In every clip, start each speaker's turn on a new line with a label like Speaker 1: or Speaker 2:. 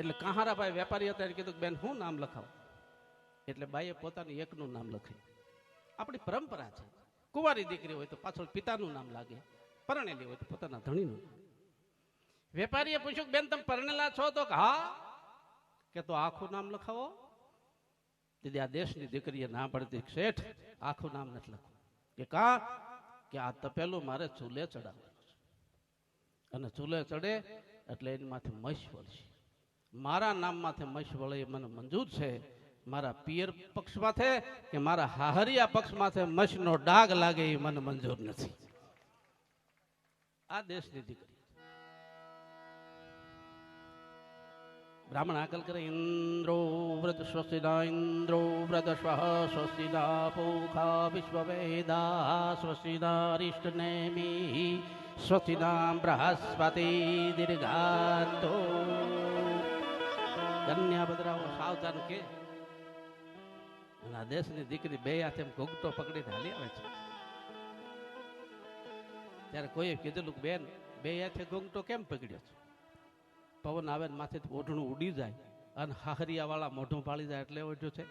Speaker 1: એટલે કહારાભાઈ વેપારી હતા એને કીધું બેન શું નામ લખાવો? એટલે બાઈએ પોતાનું એકનું નામ લખ્યું. આપણી પરંપરા છે. કુંવારી દીકરી હોય તો પાછળ પિતાનું નામ લાગે, પરણેલી હોય તો પોતાના ધણીનું વેપારીએ પૂછ્યું બેન, તમે પરણેલા છો તો હા? કે તો આખું નામ લખાવો? દીદી, આ દેશની દીકરીએ ના પડતી શેઠ આખું નામ નથી લખવું. કે કા? કે આ તપેલું મારે ચૂલે ચડાવવાનું છે. અને ચૂલે ચડે એટલે એની માથે મશ વળશે મારા નામમાંથી મશ વળે મને મંજૂર છે. મારા પિયર પક્ષમાંથી કે મારા હાહરિયા પક્ષમાંથી મશનો ડાઘ લાગે એ મને મંજૂર નથી. આ દેશની દીકરી. બ્રાહ્મણ આકલ કરે, ઇન્દ્રો વ્રત સ્વસ્તિદા, ઇન્દ્રો વ્રત સ્વ સ્વસ્તિના પૂખા વિશ્વવેદા રિષ્ટ નેમી સ્વસ્તિદા બૃહસ્પતિ દીર્ઘાતો. કન્યા બદરાઓ સાવધાન કે. આ દેશની દીકરી બે હાથે એમ ઘૂંઘટો પકડીને હાલી આવે છે. ત્યારે કોઈએ કીધેલું બેન, બે હાથે ઘૂંઘટો કેમ પકડ્યો છે? પવન આવે ને માથેથી ઓઢણું ઉડી જાય અને હાહરિયાવાળા મોઢું પાળી જાય એટલે ઓઢ્યો છે.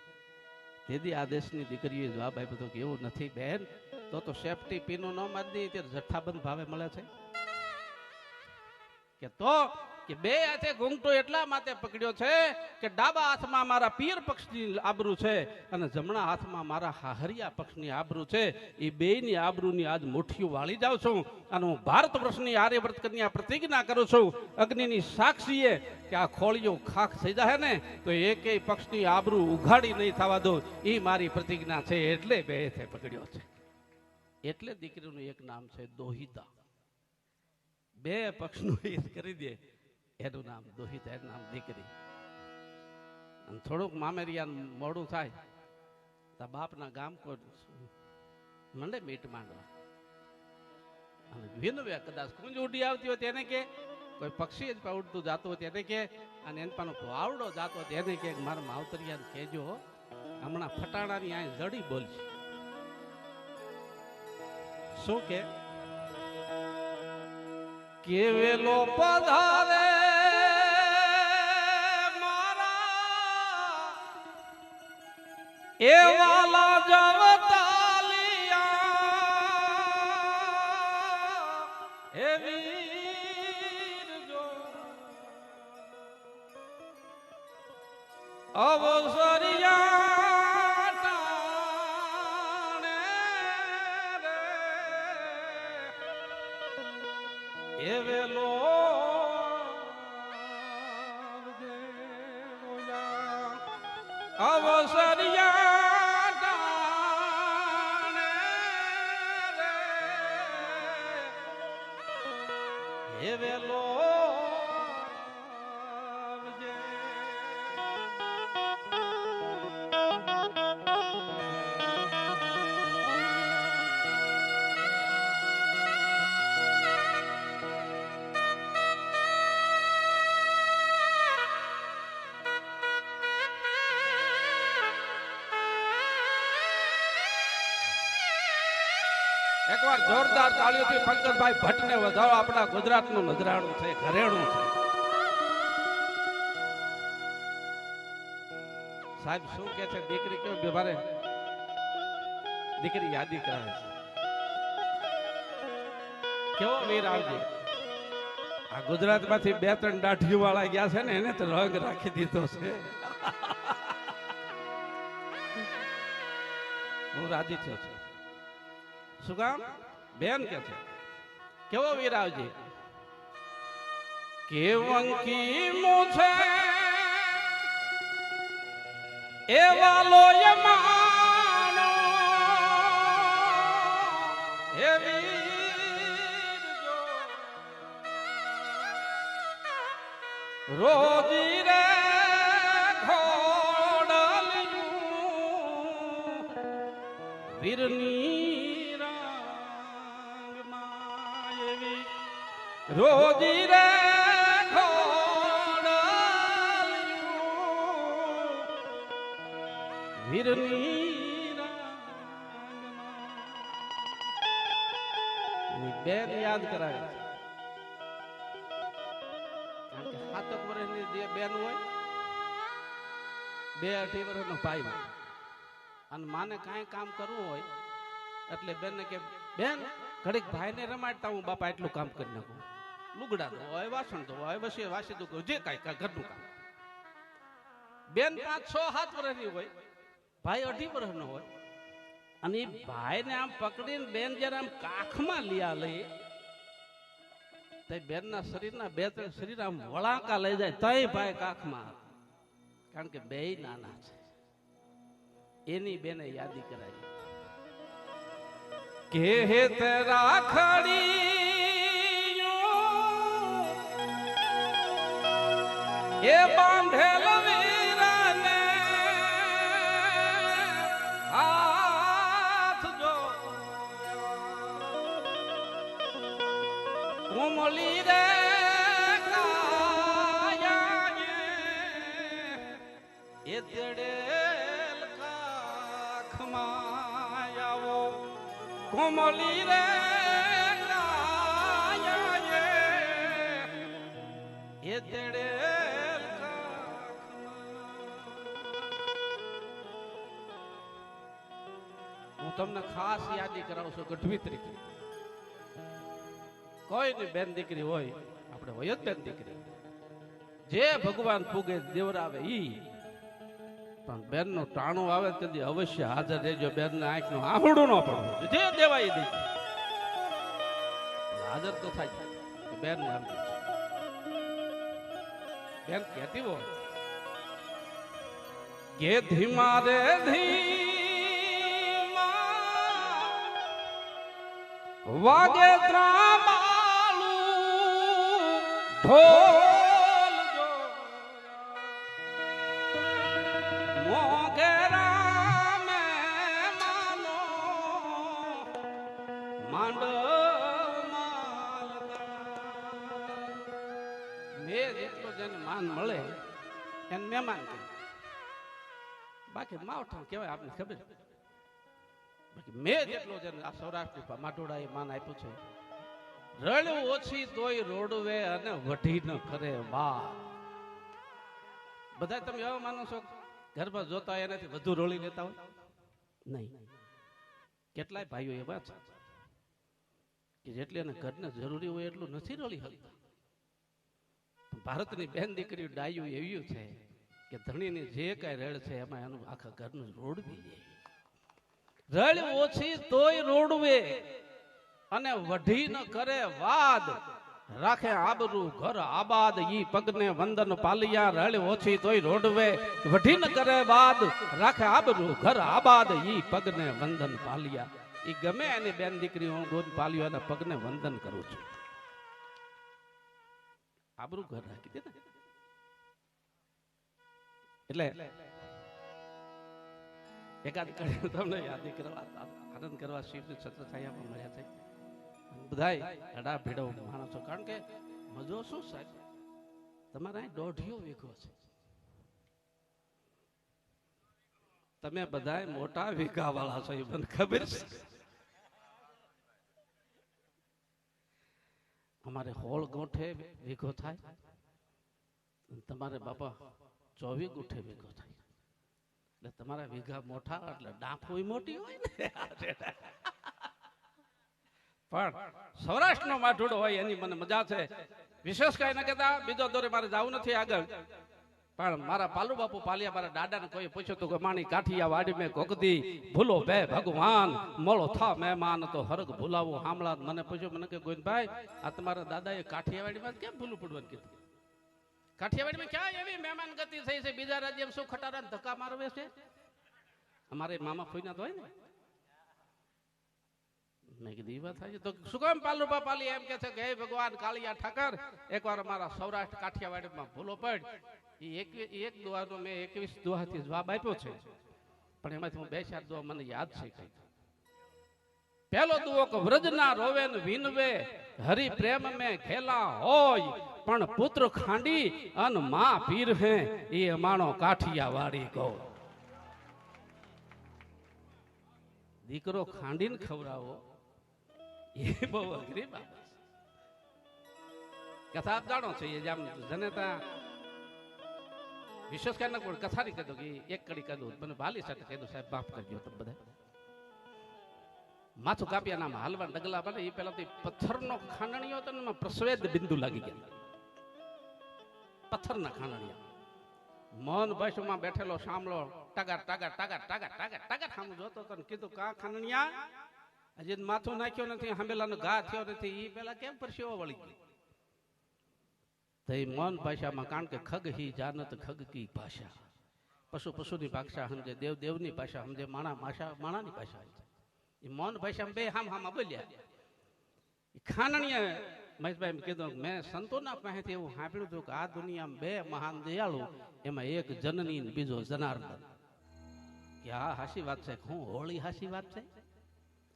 Speaker 1: તેથી આ દેશની દીકરીએ જવાબ આપ્યો હતો કે એવું નથી બેન, તો તો સેફટી પીનું ન મારી દઈએ, ત્યારે જથ્થાબંધ ભાવે મળે છે. કે તો કે બે હાથે ઘૂંઘટો એટલા માટે પકડ્યો છે કે ડાબા હાથમાં મારા પિયર પક્ષની આબરૂ છે અને જમણા હાથમાં મારા હાહરિયા પક્ષની આબરૂ છે. એ બેયની આબરૂની આજ મુઠ્ઠીઓ વાળી જાઉં છું અને હું ભારત વર્ષની આર્યવ્રત કન્યા પ્રતિજ્ઞા કરું છું. અગ્નિની સાક્ષીએ કે આ ખોળીઓ ખાખ થઈ જાય ને, તો એકેય પક્ષની આબરૂ ઉઘાડી નહીં થવા દો એ મારી પ્રતિજ્ઞા છે એટલે બે હાથે પકડ્યો છે. એટલે દીકરીનું એક નામ છે દોહિતા. બે પક્ષનું હિત કરી દે. એનું નામ દોહિત, એનું નામ દીકરી. અને થોડુંક મામેરિયા મોડું થાય, તો બાપના ગામ મંડે મીટ માંડવા. અને વિનવે કદાચ કુંજ ઉડી આવતી હોય તેને કે, કોઈ પક્ષી જ ઉડતું જાતું હોય તેને કે, અને એને પાનો વાવડો જાતો તેને કે, મારા માવતરિયાને કહેજો હમણાં ફટાણાની આ જડી બોલશે. શું કે? કેવેલો પધારે એવાલા એકવાર જોરદાર તાળીઓથી પંકજભાઈ ભટ્ટને વધારો. આપણા ગુજરાતનું નજરાણું છે, ઘરેણું છે. સાહેબ, શું કે છે? દીકરી કેવું બીમારે? દીકરી યાદી કરાવે છે. કેવો વીર આવજે. આ ગુજરાતમાંથી બે ત્રણ દાઢીઓ વાળા ગયા છે ને, એને તો રંગ રાખી દીધો છે. હું રાજી થયો છું. શું કામ? બેન કે છે. કેવો વીર આવજે કેવંકી મુછે. એવા લોય માનો. હે વીર જો રોજી યાદ કરાવે. છે સાતક વર્ષની જે બેન હોય, બે અઢી વર્ષનો ભાઈ હોય. અને માને કાંઈ કામ કરવું હોય, એટલે બેનને કે, બેન, ઘડીક ભાઈને રમાડતા હું બાપા એટલું કામ કરી નાખું. લુગડા ધોવાય વાસણ દો હોય બસ વાસી દું જે કાંઈ ઘરનું કામ. બેન પાંચ, છ, સાત વર્ષની હોય, ભાઈ અઢી વર્ષનો હોય, અને ભાઈને આમ પકડીને બેન જ્યારે આમ કાખમાં લિયા લઈ તે બેનના શરીરના બે ત્રણ શરીર આમ વળાંકા લઈ જાય તય ભાઈ કાખમાં. કારણ કે બે નાના છે. એની બેને યાદી કરાવી. કે હે તે રાખડી એ બાંધેલ કોમલી રે હું તમને ખાસ યાદી કરાવું છું ગઢવી તરીકે. કોઈ ની બેન દીકરી હોય, આપણે હોય જ બેન દીકરી. જે ભગવાન પૂગે, દેવરાવે ઈ. પણ બેનનું ટાણું આવે તેથી અવશ્ય હાજર રહેજો. બેન ને આંખનું આહુડું ન પડવું જે દેવાય દે. હાજર તો થાય. બેન બેન કહેતી હોય કે ધીમા રે ધીમા વાગે ત્રાબાલું ઢોલ માન મળે એને મહેમાન કહે બાકી માવઠા કહેવાય આપને ખબર? બાકી મેં જેટલો છે આ સૌરાષ્ટ્ર માટોડા એ માન આપ્યું છે. રળ્યું ઓછી તોય રોડવે અને વઢી ન કરે વા બધા તમે એવા માનો છો? ઘરમાં જોતા એનાથી વધુ રોળી લેતા હોય? નહીં. કેટલાય ભાઈઓ એવા છે કે જેટલી એને ઘરને જરૂરી હોય એટલું નથી રોળી શકતા ભારતની બેન દીકરીઓ ડાયું એવું છે કે ધણીની જે કાંઈ રેડ છે એમાં એનું આખા ઘરનું રોડવી જાય રળ ઓછી તોય રોડવે અને વઢી ન કરે વાદ. રાખે આબરૂ ઘર આબાદ, ઈ પગને વંદન પાલિયા રળ ઓછી તોય રોડવે, વઢી ન કરે વાદ. રાખે આબરૂ ઘર આબાદ, ઈ પગને વંદન પાલિયા. ઈ ગમે એની બેન દીકરી હું ગોદ પાલ્યો એના પગને વંદન કરું છું. આબરૂ ઘર રાખી દે એટલે એકાદ કડી તમને યાદ કરવા, આનંદ કરવા શિવજી છત્ર છાયામાં મળ્યા છે. બધાય અડા ભેડો માણસો. કારણ કે મજો શું સાહેબ? તમારા દોઢિયો વીઘો છે. તમે બધાય મોટા વીઘા વાળા છો, એ મને ખબર છે. અમારે હોળ ગોઠે ભેગો થાય તમારે બાપા ચોવીસ ગુઠે ભેગો થાય. એટલે તમારા વીઘા મોટા એટલે ડાફોય મોટી હોય ને. પણ સૌરાષ્ટ્રનો માઠોડો હોય એની મને મજા છે. વિશેષ કઈ ન કહેતા, બીજો દોરે મારે જવું નથી આગળ. પણ મારા પાલુ બાપુ પાલિયા મારા દાદાને કોઈ પૂછ્યું તું કે માણી કાઠિયા વાડી મેં કોકદી ભૂલો બે ભગવાન મળો થા મહેમાન, તો હરગ ભૂલાવું હામળા મને પૂછ્યું, મને કે ગોવિંદભાઈ, આ તમારા દાદાએ કાઠિયાવાડીમાં કેમ ભૂલું પડવાનું કીધું? કાઠિયાવાડીમાં ક્યાં એવી મહેમાન ગતિ થઈ છે? બીજા રાજ્યમાં શું ખટારા ધક્કા મારવે છે? અમારે મામા ફોઈના તો હોય ને. મેં કીધું વાત થાય છે તો શું કેમ પાલુબા પાલી એમ કે છે કે, હે ભગવાન કાળિયા ઠાકર, એકવાર અમારા સૌરાષ્ટ્ર કાઠિયાવાડીમાં ભૂલો પડ. ઈ એક એક દુઆનો મેં એકવીસ દુઆથી જવાબ આપ્યો છે. પણ એમાંથી હું બે ચાર દુઆ મને યાદ છે કઈ. પહેલો દુઓ કે વ્રજના રોવે ને વિનવે, હરિ પ્રેમ મે ખેલા હોય, પણ પુત્ર ખાંડી અનમાં પીર હે એ અમાણો કાઠિયા વાળી ગો. દીકરો ખાંડીને ખવડાવો, એ બહુ અઘરી બાબત કથા જાણો છે, એ જેમ જનેતા વિશ્વાસ કઈ ના પણ કથાની કહી દો કે એક કડી કહી દો મને બાલી સાથે કહી દો સાહેબ, માફ કરજો તમે બધા માથું કાપ્યા નામ હાલવા ડગલા બને એ પેલા પથ્થરનો ખાંડણીયો હતો એમાં પ્રસ્વેદ બિંદુ લાગી ગયા. પથ્થરના ખાંડણીયા. મન બસમાં બેઠેલો સાંભળો ટગર ટગર ટગર ટગર ટગર ટગર સામે જોતો હતો કીધું, કા ખાંડણીયા? હજી માથું નાખ્યો નથી હંબેલાનો ઘા થયો નથી. એ પેલા કેમ પરસેવો વળી ગયો? તો એ મન ભાષામાં કારણ કે ખગ હી જાનત ખગ કી ભાષા પશુ પશુની ભાષા સમજે દેવ દેવની ભાષા સમજે માણા ભાષા માણાની ભાષા સમજે એ મૌન ભાષામાં બે હામ હામાં બોલ્યા એ ખાનણીએ મહેશભાઈ કીધું કે મેં સંતોના પાસેથી એવું સાંભળ્યું હતું કે આ દુનિયામાં બે મહાન દયાળુ એમાં એક જનની ને બીજો જનાર્દન કે આ હાસી વાત છે હું હોળી હાસી વાત છે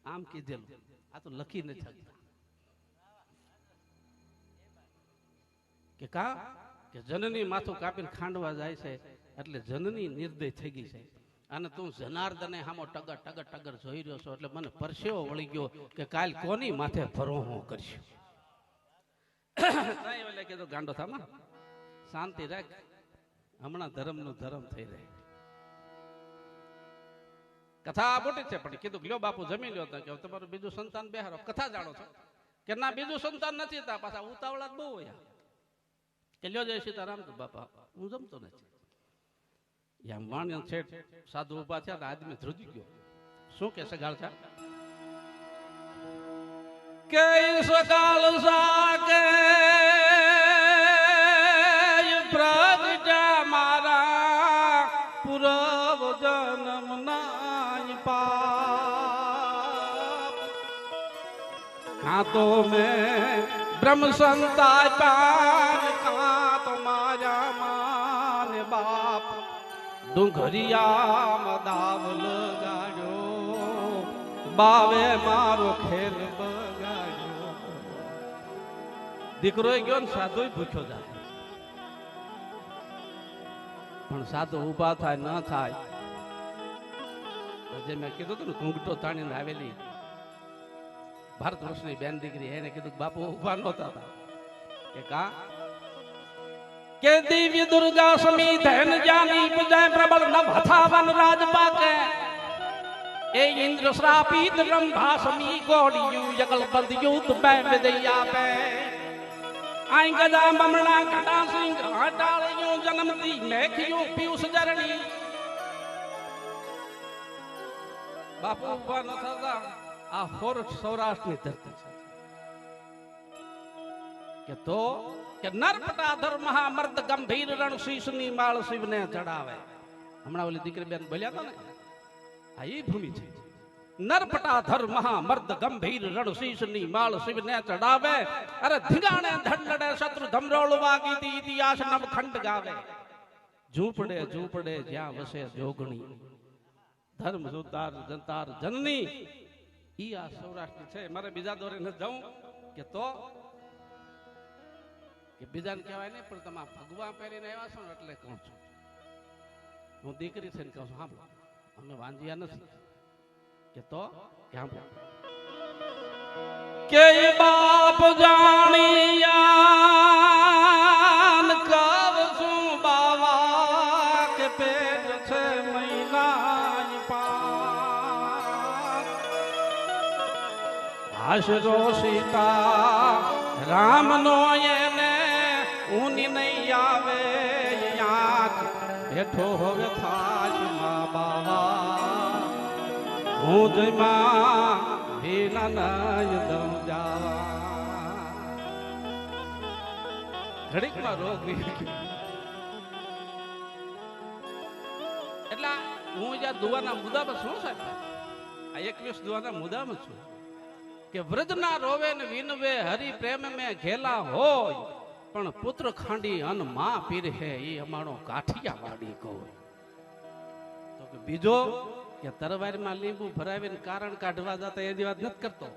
Speaker 1: આમ કીધેલું આ તો લખી નથી કે કા? કે જનની માથું કાપીને ખાંડવા જાય છે, એટલે જનની નિર્દય થઈ ગઈ છે. અને તું જનાર્દને હામો ટગર ટગર ટગર જોઈ રહ્યો છો, એટલે મને પરસેવો વળી ગયો કે કાલ કોની માથે ભરોહો કરશું? કરીશ ઓલે કીધું, ગાંડો થામા? શાંતિ રાખ. હમણાં ધર્મનું ધર્મ થઈ રહે. કથા મોટી છે, પણ કીધું લ્યો બાપુ જમી લ્યો કે તમારું બીજું સંતાન બેહારો કથા જાણો છો? કે ના, બીજું સંતાન નથી તા પાછા ઉતાવળા જ બહુ હોય. કે જય સીતારામ બાપા, હું જમતો નથી. એમ વાણિયા છેઠ સાધુ ઊભા થયા આદમી ધ્રુજી ગયો. શું કે સગાળ છે કે સકાલ સાકે? મારા, પુરવ જન્મ નાય કાં તો મેં બ્રહ્મ સંતા પાન ડુંગરિયામાં દાવ લગાડ્યો બાવે મારો ખેલ બગાડ્યો. દીકરો ગયો ને સાધુ ભૂખ્યો જાય પણ સાધુ ઊભા થાય, ન થાય. જે મેં કીધું હતું ને, ઘૂંઘટો તાણીને આવેલી. ભારત વર્ષની બેન દીકરી, એને કીધું બાપુ ઊભા નહોતા હતા. કે કા? કે દિવ્ય દુર્ગા સમી ધન જાની પૂજાય પ્રબળ નવ હથાવન રાજ પાકે એ ઇન્દ્ર શ્રાપિત રંભા સમી ગોડિયું યગલ બંધ યુદ્ધ બે વિદયા પે આઈ ગજા બમણા ઘટા સિંહ હટાળ્યું જન્મતી મેખ્યું પિયુષ જરણી બાપુ ઊભા ન આ ફોર સૌરાષ્ટ્રની ધરતી છે કે તો કે નરપટાધર મહામર્દ ગંભીર રણ શીશની માળ શિવને ચડાવે. હમણાં ઓલી દીકરી બેન બોલ્યા હતા ને, આ એ ભૂમિ છે. નરપટાધર મહામર્દ ગંભીર રણ શીશની માળ શિવને ચડાવે. અરે ધીગાણે ધંડડે શત્રુ ધમરોળ વાગી દી ઇતિહાસ નવ ખંડ ગાવે. ઝૂંપડે ઝૂંપડે જ્યાં વસે જોગણી. ધર્મ સુતાર જનતાર જનની. ઈ આ સૌરાષ્ટ્ર છે. મારે બીજા દોરે ન જાઉં કે તો કે બીજાને કહેવાય નહીં, પણ તમે ભગવા પહેરીને આવ્યા છો ને એટલે કહું છું. હું દીકરી છે કહું છું, સાંભળો, અમે વાંધ્યા નથી. કે તો? સાંભળો. કે બાપ પાર આશરો સીતા રામનો એને ઊની નહીં આવે યાદ હેઠો હવે થાશ મા બાવા. હું જમા ભીલા નાય દમ જાવા. ઘડીકમાં રોગ. એટલે હું જ્યાં દુવાના મુદ્દામાં શું સાહેબ, આ એકવીસ દુવાના મુદ્દામાં છું કે વૃદ્ધના રોવે ને વિનવે હરિ પ્રેમ મેં ઘેલા હોય. પણ પુત્ર ખાંડી અનમાં પીર હે એ અમારો કાઠિયા વાડી કહો. તો કે બીજો કે તરવારીમાં લીંબુ ભરાવીને કારણ કાઢવા જતા એ વાત નથી કરતો.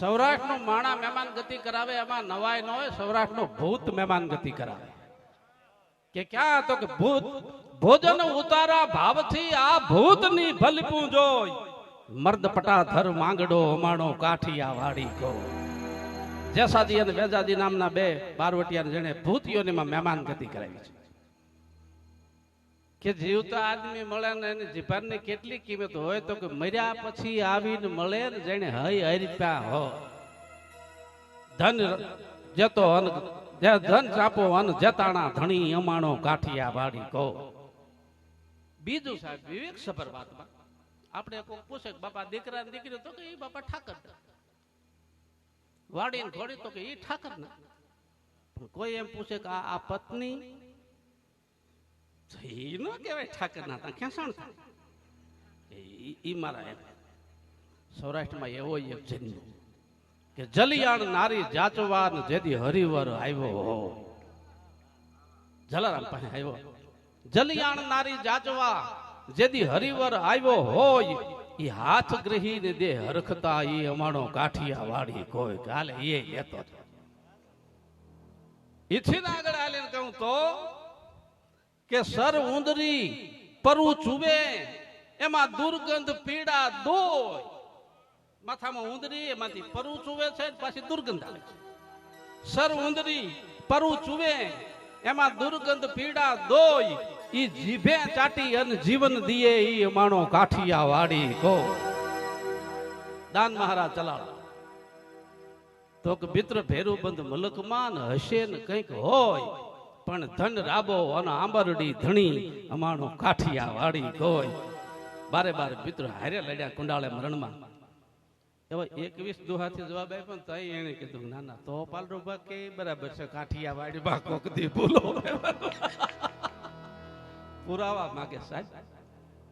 Speaker 1: સૌરાષ્ટ્રનો માણા મહેમાન ગતિ કરાવે, એમાં નવાય ન હોય, સૌરાષ્ટ્રનો ભૂત મહેમાન ગતિ કરાવે. કે ક્યાં તો કે ભૂત, ભોજન ઉતારા ભાવથી આ ભૂતની ભલપું જોઈ. મર્દ પટાધર માંગડો અમાણો કાઠિયા વાડી ગો જેસાજી અને વેજાજી નામના બે બારવટિયા જેને ભૂતિઓનીમાં મહેમાન ગતિ કરાવી છે. કે જીવતા આદમી મળે ને એની જીભાનની કેટલી કિંમત હોય તો કે મર્યા પછી આવીને મળે ને જેને હય હરિતા હો. ધન જતો અન ધન ચાપો અન જતાણા ધણી, અમાણો કાઠિયા વાડી કહો બીજું સાહેબ, વિવેક સભર વાતમાં આપણે કોઈ પૂછે બાપા દીકરા દીકરી તો કે એ બાપા ઠાકર. વાડી ને ઘોડી તો કે એ ઠાકર ના પણ કોઈ એમ પૂછે કે આ પત્ની? એ ન કહેવાય ઠાકર ના તા ખેંચાણ એ મારા એમ. સૌરાષ્ટ્રમાં એવો એક જન્મ કે જલિયાણ નારી જાચવાન જેદી હરિવર આવ્યો હો. જલારામ પાસે આવ્યો. જલિયાણ નારી જાચવા જેદી હરિવર આવ્યો હોય. ઈ હાથ ગ્રહીને દે હરખતા એ અમાણો કાઠિયા વાળી કોઈ કાલે એ લેતો. ઈથી આગળ આલીને કહું તો કે સર ઉંદરી પરુ ચૂબે એમાં દુર્ગંધ, પીડા, દોય. માથામાં ઉંદરી, એમાંથી પરુ ચૂવે છે પાછી દુર્ગંધ આવે છે. સર ઉંદરી પરુ ચૂવે એમાં દુર્ગંધ, પીડા, દોય. ઈ જીભે ચાટી અને જીવન દિયે ઈ માણો કાઠિયા વાડી કો દાન મહારાજ ચલાડો. તો કે મિત્ર ભેરું બંધ મલકમાં હશે ને કંઈક હોય, પણ ધન રાબો અને આંબરડી ધણી અમાણો કાઠિયા વાડી કોઈ બારે બારે મિત્ર હારે લડ્યા કુંડાળે મરણમાં. એવા એકવીસ દુહાથી જવાબ આપ્યો ને તઈ એને કીધું, ના ના તો પાલરૂબા કે બરાબર છે કાઠિયા વાડી બા કોક દી ભૂલો. પુરાવા માગે સાહેબ.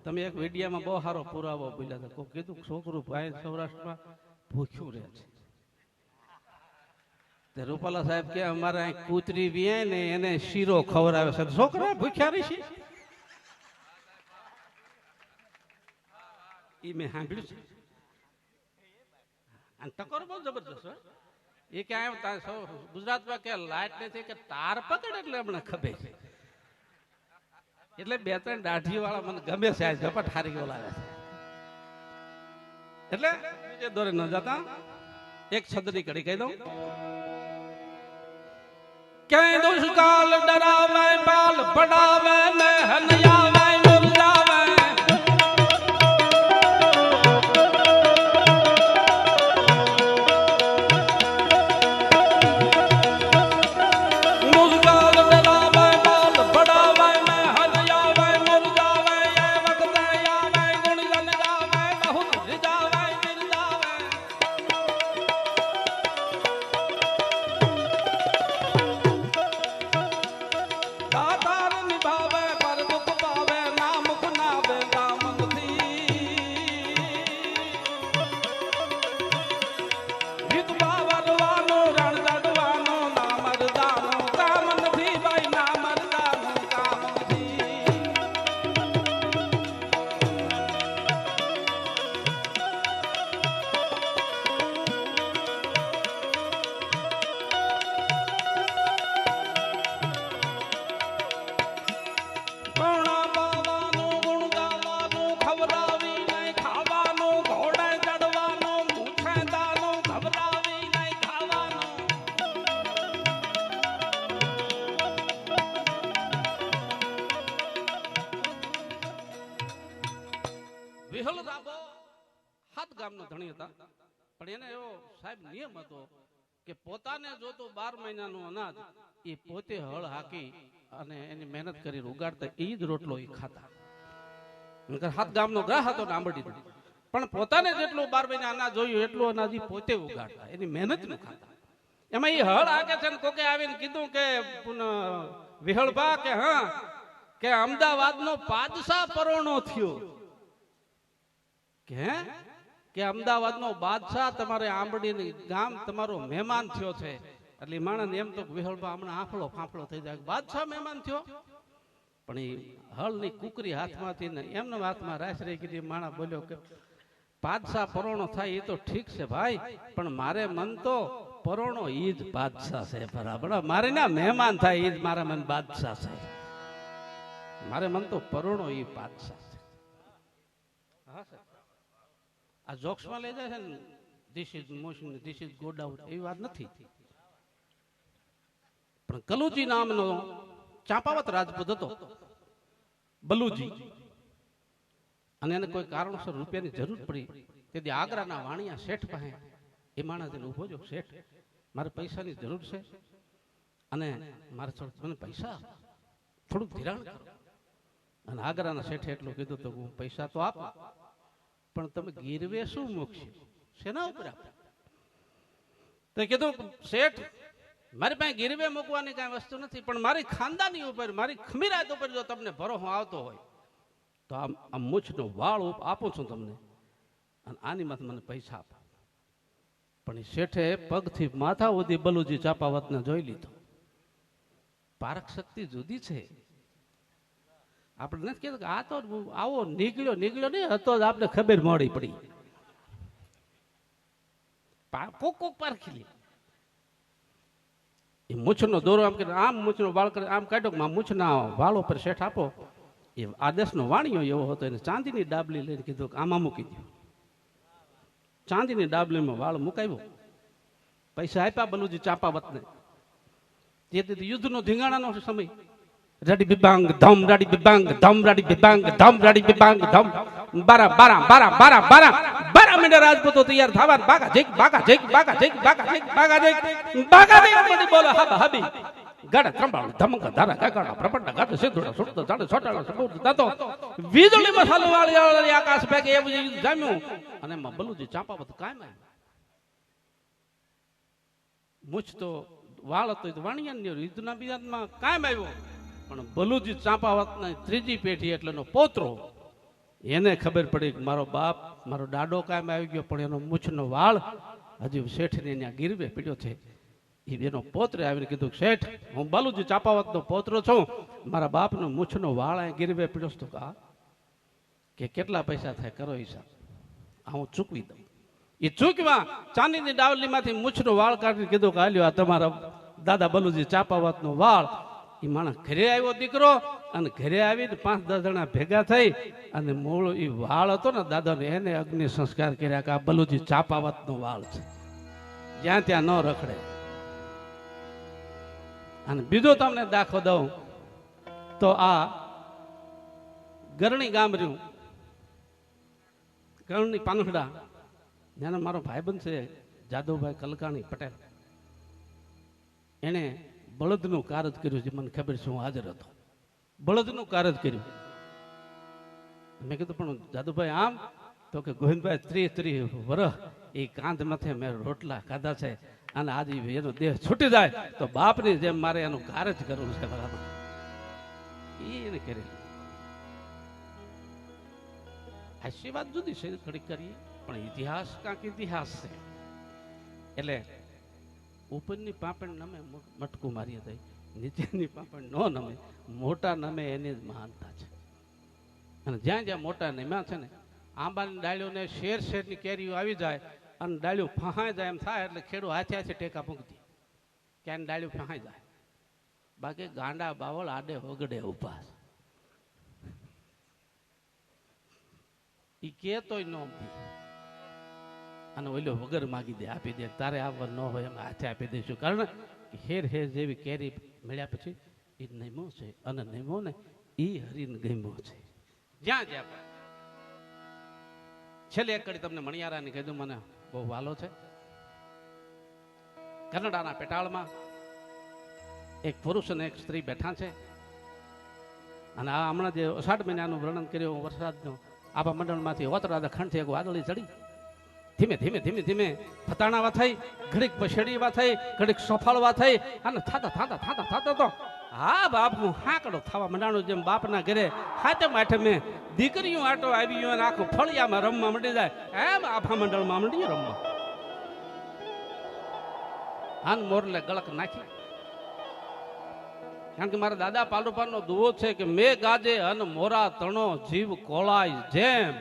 Speaker 1: તમે એક મીડિયામાં બહુ સારો પુરાવો બોલ્યા હતા. કોઈ કીધું છોકરું ભાઈ સૌરાષ્ટ્રમાં ભૂખ્યું રહે છે. તે રૂપાલા સાહેબ કે અમારે અહીં કૂતરી વીએ ને એને શીરો ખવડાવે છે. છોકરા ભૂખ્યા રહી એ મેં સાંભળ્યું છે. અને ટકોર બહુ જબરદસ્ત હોય એ ક્યાં આમ ગુજરાતમાં કે લાઈટ નથી કે તાર પકડે એટલે હમણાં ખબે છે. એટલે બે ત્રણ દાઢી વાળા મને ગમે છે ઝપટ હારી બોલાવે છે. એટલે બીજે દોરે ન જતા. એક છદરી કડી કહી દઉં. ક્યાંય દુષ્કાળ ડરાવે બાલ પડાવે ને હનયાવે. વિહળ રાબો હાથ ગામનો ધણી હતા. પણ એને એવો સાહેબ નિયમ હતો કે પોતાને જોતું બાર મહિનાનું અનાજ એ પોતે હળ હાકી અને એની મહેનત કરી ઉગાડતા એ જ રોટલો એ ખાતા. હાથ ગામનો ગ્રાહ હતો ને આંબડી પણ પોતાને જેટલું બાર મહિના અનાજ જોયું, એટલું અનાજ પોતે ઉગાડતા. એની મહેનતનું ખાતા. એમાં એ હળ હાકે છે ને કોકે આવીને કીધું કે વિહળભા કે હા, કે અમદાવાદનો પાદશાહ પરોણો થયો. કે? કે અમદાવાદનો બાદશાહ તમારે આંબડી ગામ તમારો મહેમાન થયો છે. એટલે માણસ એમ તો વિહળબા હમણાં આફળો ફાફળો થઈ જાય બાદશાહ મહેમાન થયો? પણ એ હળની કુકરી હાથમાંથી ને એમને હાથમાં રાશ રહી કીધી માણા બોલ્યો કે, બાદશાહ પરોણો થાય એ તો ઠીક છે ભાઈ, પણ મારે મન તો પરોણો ઈ જ બાદશાહ છે બરાબર. મારે ના મહેમાન થાય ઈ જ મારા મન બાદશાહ છે. મારે મન તો પરોણો ઈ બાદશાહ છે. હા સર આ જોક્સમાં લઈ જાય છે ને this is motion this is go down એવી વાત નથી. પણ કલુજી નામનો ચાંપાવત રાજપૂત હતો, બલુજી. અને એને કોઈ કારણસર રૂપિયાની જરૂર પડી. તેથી આગ્રાના વાણિયા શેઠ પાસે, એ માણસ એને ઊભો જો શેઠ, મારે પૈસાની જરૂર છે. અને મારે થોડું મને પૈસા. થોડુંક ધિરાણ કરો. અને આગ્રાના શેઠે એટલું કીધું તો, હું પૈસા તો આપું. પણ તમે ગીરવે શું મૂકશો શેના ઉપર તો કીધું, શેઠ, મારી પાસે ગીરવે મૂકવાની કાંઈ વસ્તુ નથી, પણ મારી ખાનદાની ઉપર, મારી ખમીરાત ઉપર જો તમને ભરોસો આવતો હોય, તો આમ આમ મૂછનો વાળ આપું છું તમને અને આની માથે મને પૈસા આપો. પણ એ શેઠે પગથી માથા સુધી બલુજી ચાપાવતને જોઈ લીધો. પારક શક્તિ જુદી છે. આપણે નથી કહેતો કે આ તો આવો નીકળ્યો નીકળ્યો નહીં, હતો જ આપણે ખબર મોડી પડી. કોક કોક પારખી લે. એ મૂછનો દોરો આમ કે આમ મૂછનો વાળ કરે આમ કાઢ્યો માં મૂછના વાળ ઉપર શેઠ આપો. એ આદેશનો વાણિયો એવો હતો, એને ચાંદીની ડાબલી લઈને કીધું કે આમાં મૂકી દો ચાંદીની ડાબલીમાં વાળ મુકાવ્યો. પૈસા આપ્યા બલુજી ચાંપાવતને. તેથી યુદ્ધનો ધીંગાણાનો સમય. રડી બિબાંગ ધમ રડી બિબાંગ ધમ રડી બિબાંગ ધમ રડી બિબાંગ ધમ બારા બારા બારા બારા બારા બારા મિનિટ રાજપૂતો તૈયાર થવા બાગા જેક બાગા જેક બાગા જેક બાગા જેક બાગા જેક બાગા જેક બધી બોલો હબ હબી ગડ ત્રંબાળ ધમક ધારા કાકાડા પ્રપંડ ગાડ સિંધુડા સુડતો જાડે છોટાડા સબૂત દાતો વીજળી મસાલો વાળી વાળી આકાશ પેકે એવું યુદ્ધ જામ્યું અને એમાં બલુજી ચાંપાવત કાયમ મુછ તો વાળ હતો વાણિયાની યુદ્ધના બીજામાં કાયમ આવ્યો પણ બલુજી ચાંપાવતના ત્રીજી પેઢી એટલેનો પોતરો. એને ખબર પડી કે મારો બાપ, મારો દાડો કાયમ આવી ગયો, પણ એનો મૂછનો વાળ હજી શેઠને ત્યાં ગીરવે પીડ્યો છે. એ એનો પોતરે આવીને કીધું શેઠ, હું બાલુજી ચાપાવતનો પોતરો છું. મારા બાપનો મૂછનો વાળ અહીં ગીરવે પીડ્યો તો કા કે કેટલા પૈસા થાય કરો હિસાબ. આ હું ચૂકવી દઉં. એ ચૂકવા ચાંદીની ડાવલીમાંથી મૂછનો વાળ કાઢીને કીધું કે, હાલ્યો, આ તમારા દાદા બલુજી ચાપાવતનો વાળ એ માણસ ઘરે આવ્યો દીકરો અને ઘરે આવીને પાંચ દસ જણા ભેગા થઈ અને મૂળ એ વાળ હતો ને દાદાને, એને અગ્નિ સંસ્કાર કર્યા કે આ બલુજી ચાપાવતનો વાળ છે. જ્યાં ત્યાં ન રખડે. અને બીજો તમને દાખલો દઉં, તો આ ગરણી ગામ રહ્યું ગરણી પાનખડા ત્યાંનો મારો ભાઈબંધ છે જાદવભાઈ કલકાણી પટેલ. એણે બળદનું કારજ કર્યું છે, મને ખબર છે, હું હાજર હતો. બળદનું કારજ કર્યું. મેં કીધું, પણ જાદુભાઈ, આમ? તો કે, ગોવિંદભાઈ ત્રી ત્રી વરહ એ કાંધ માથે મેં રોટલા ખાધા છે અને આજે એનો દેહ છૂટી જાય, તો બાપની જેમ મારે એનું કારજ કરવું છે બરાબર એને કરેલું હાસ્ય વાત જુદી છે, થોડીક કરીએ, પણ ઇતિહાસ કાંક ઇતિહાસ છે. એટલે ઉપરની પાપણ નમે મટકું મારી થઈ નીચેની પાપણ ન નમે મોટા નમે એની જ મહાનતા છે અને જ્યાં જ્યાં મોટા નમ્યા છે ને, આંબાની ડાળીઓને શેર શેરની કેરીઓ આવી જાય અને ડાળીઓ ફહાઈ જાય એમ થાય એટલે ખેડૂત હાથે હાથે ટેકા દે ક્યાંય ડાળીઓ ફહાઈ જાય બાકી ગાંડા બાવળ આડે વગડે ઊભા છે. ઈ કેતોય ન ઊભી. અને ઓલો વગર માગી દે, આપી દે. તારે આવવા ન હોય, એમ હાથે આપી દઈશું. કારણ હેર હેર જેવી કેરી મળ્યા પછી એ નમો છે અને નમો ને એ હરીને ગમ્યો છે. જ્યાં જ્યાં છેલ્લે એક કડી તમને મણિયારાની કીધું મને બહુ વાલો છે. કનડાના પેટાળમાં એક પુરુષ અને એક સ્ત્રી બેઠા છે. અને આ હમણાં જે અષાઢ મહિનાનું વર્ણન કર્યું, વરસાદનું આપા મંડળમાંથી ઓતરાદા ખંડથી એક વાદળી ચડી. ધીમે ધીમે ધીમે ધીમે ફતાણાવા થઈ, ઘડીક પછેડીવા થઈ, ઘડીક સફાળવા થઈ, અને થાતા થાતા થાતા થાતા તો હા બાપનું હાકડો થવા મંડાણું જેમ બાપના ઘરે હાથે માઠે મેં દીકરીઓ આટો આવી અને આખું ફળિયામાં રમવા મંડી જાય, એમ આફા મંડળમાં મંડી રમવા. હાન મોરલે ગળક નાખી. કારણ કે મારા દાદા પાલુપાનો દુવો છે કે મે ગાજે અન મોરા તણો જીવ કોળાય જેમ.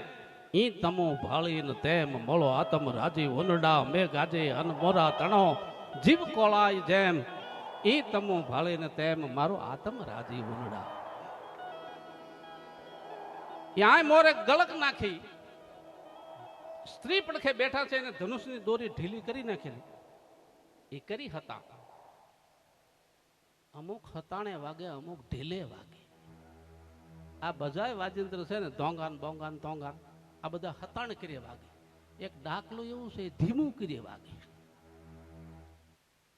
Speaker 1: ઈ તમો ભાળીને તેમ મળો આતમ રાજી ઓનડા મે ગાજે અન મોરા તણો જીવ કોળાય જેમ. ઈ તમો ભાળીને તેમ, મારો આતમ રાજી ઓનડા ત્યાં મોરે ગળક નાખી. સ્ત્રી પડખે બેઠા છે અને ધનુષની દોરી ઢીલી કરી નાખેલી. એ કરી હતા. અમુક હતાણે વાગે, અમુક ઢીલે વાગે. આ બધાય વાજિંત્ર છે ને, ધોંગાન, બોંગાન તોંગાન આ બધા હતાણ કરીએ વાગે. એક ડાકલું એવું છે ધીમું કરીએ વાગે.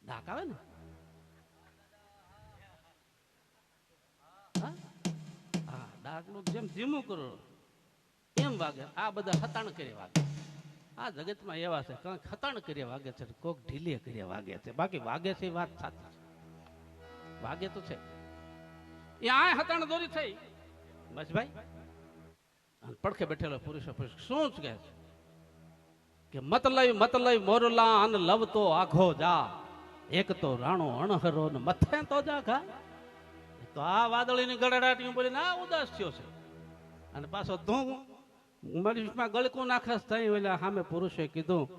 Speaker 1: ડાક આવે ને? હા? ડાકલું જેમ ધીમું કરો, એમ વાગે. આ બધા હતાણ કરીએ વાગે. આ જગતમાં એવા છે, કંઈક હતાણ કરીએ વાગે છે કોક ઢીલે કરીએ વાગે છે. બાકી વાગે છે વાત સાચી છે. વાગે તો છે. એ આ હતાણ દોરી થઈ. બસ ભાઈ. પડખે બેઠેલો પુરુષો શું જ કહે છે? કે મત લઈ મત લઈ મોરલા અન લવતો આઘો જા. એક તો રાણો અણહરો ને મથે તો જા ખા તો આ વાદળીની ગળડાટી બોલીને આ ઉદાસ થયો છે. અને પાછો ધૂમ મરીશમાં ગળકું નાખસ થઈ એટલે સામે પુરુષે કીધું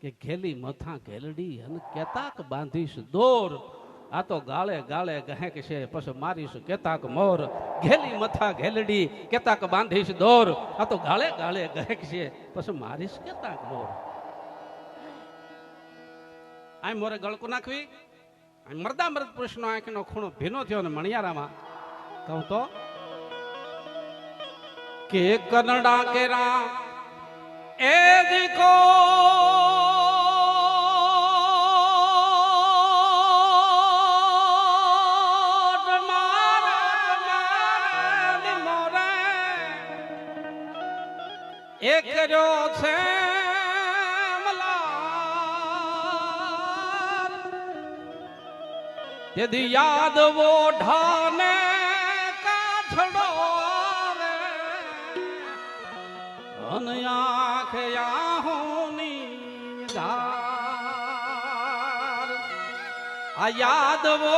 Speaker 1: કે ઘેલી મથા ઘેલડી અને કેતાક બાંધીશ દોર. આ તો ગાળે ગાળે ગહેક છે. પછી મારીશ કેતાક મોર, ઘેલી મથા ઘેલડી, કેતાક બાંધીશ દોર. આ તો ગાળે ગાળે ગહેક છે. પછી મારીશ કેતાક મોર. આ મોરે ગળકું નાખવી. મરદા મરદ પુરુષનો આંખનો ખૂણો ભીનો થયો ને મણિયારામાં. કહું તો, કે કનડા કેરા, એ દીકો કર્યો છે તેથી યાદ વો ઢાને કાછડો રે અન આંખ આહોની ધાર. આ યાદ વો